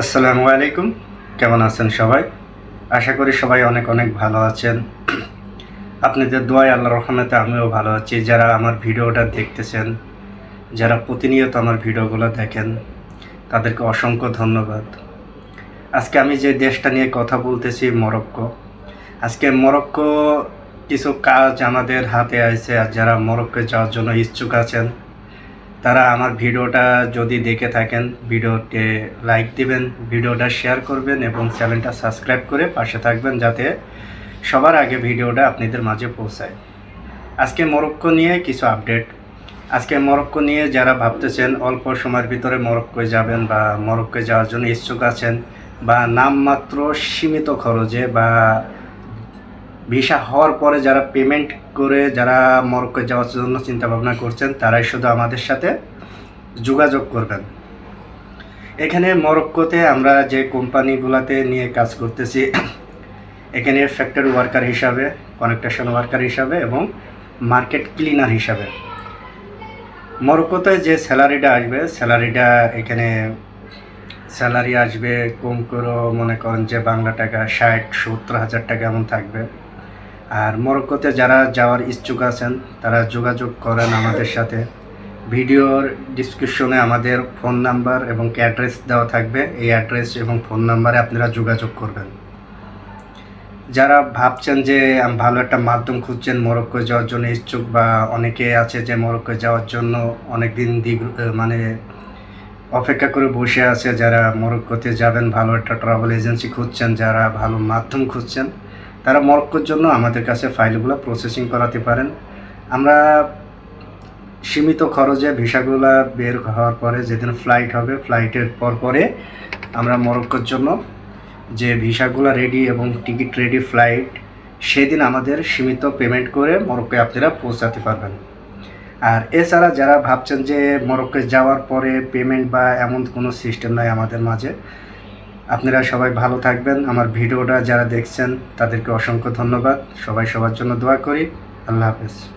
আসসালামু আলাইকুম। কেমন আছেন সবাই? আশা করি সবাই অনেক অনেক ভালো আছেন। আপনাদের দোয়ায় আল্লাহ রহমতে আমিও ভালো আছি। যারা আমার ভিডিওটা দেখতেছেন, যারা প্রতিনিয়ত আমার ভিডিওগুলো দেখেন, তাদেরকে অসংখ্য ধন্যবাদ। আজকে আমি যে দেশটা নিয়ে কথা বলতেছি, মরক্কো। আজকে মরক্কো কিছু কাজ আমাদের হাতে আছে আর যারা মরক্কো যাওয়ার জন্য ইচ্ছুক আছেন তারা আমার ভিডিওটা যদি দেখে থাকেন, ভিডিওতে লাইক দিবেন, ভিডিওটা শেয়ার করবেন এবং চ্যানেলটা সাবস্ক্রাইব করে পাশে থাকবেন যাতে সবার আগে ভিডিওটা আপনাদের মাঝে পৌঁছায়। আজকে মরক্কো নিয়ে কিছু আপডেট আজকে মরক্কো নিয়ে যারা ভাবতেছেন অল্প সময়ের ভিতরে মরক্কোয় যাবেন বা মরক্কোয় যাওয়ার জন্য ইচ্ছুক আছেন বা নামমাত্র সীমিত খরচে বা ভিসা হওয়ার পরে যারা পেমেন্ট করে, যারা মরক্কো যাওয়ার জন্য চিন্তা ভাবনা করছেন, তারাই শুধু আমাদের সাথে যোগাযোগ করবেন। এখানে মরক্কোতে আমরা যে কোম্পানিগুলোতে নিয়ে কাজ করতেছি, এখানে ফ্যাক্টরি ওয়ার্কার হিসাবে কনেকটেশন ওয়ার্কার হিসাবে এবং মার্কেট ক্লিনার হিসাবে। মরক্কোতে যে স্যালারিটা আসবে, স্যালারিটা এখানে স্যালারি আসবে কম করেও মনে করেন যে বাংলা টাকা ষাট, সত্তর হাজার টাকা এমন থাকবে। আর মরক্কোতে যারা যাওয়ার ইচ্ছুক আছেন, তারা যোগাযোগ করেন আমাদের সাথে। ভিডিওর ডিসক্রিপশনে আমাদের ফোন নাম্বার এবং অ্যাড্রেস দেওয়া থাকবে। এই অ্যাড্রেস এবং ফোন নাম্বারে আপনারা যোগাযোগ করবেন। যারা ভাবছেন যে ভালো একটা মাধ্যম খুঁজছেন মরক্কো যাওয়ার জন্য ইচ্ছুক বা অনেকে আছে যে মরক্কো যাওয়ার জন্য অনেক দিন দিগ মানে অপেক্ষা করে বসে আছে, যারা মরক্কোতে যাবেন, ভালো একটা ট্রাভেল এজেন্সি খুঁজছেন, যারা ভালো মাধ্যম খুঁজছেন তারা মরক্কোর জন্য আমাদের কাছে ফাইলগুলো প্রসেসিং করাতে পারেন। আমরা সীমিত খরচে ভিসাগুলো বের হওয়ার পরে যেদিন ফ্লাইট হবে ফ্লাইটের পর পরে আমরা মরক্কোর জন্য যে ভিসাগুলো রেডি এবং টিকিট রেডি ফ্লাইট সেদিন আমাদের সীমিত পেমেন্ট করে মরক্কোয় আপনারা পৌঁছাতে পারবেন। আর এছাড়া যারা ভাবছেন যে মরক্কোয় যাওয়ার পরে পেমেন্ট বা এমন কোনো সিস্টেম নাই আমাদের মাঝে আপনারা সবাই ভালো থাকবেন। আমার ভিডিওটা যারা দেখছেন, তাদেরকে অসংখ্য ধন্যবাদ। সবাই সবার জন্য দোয়া করি। আল্লাহ হাফেজ।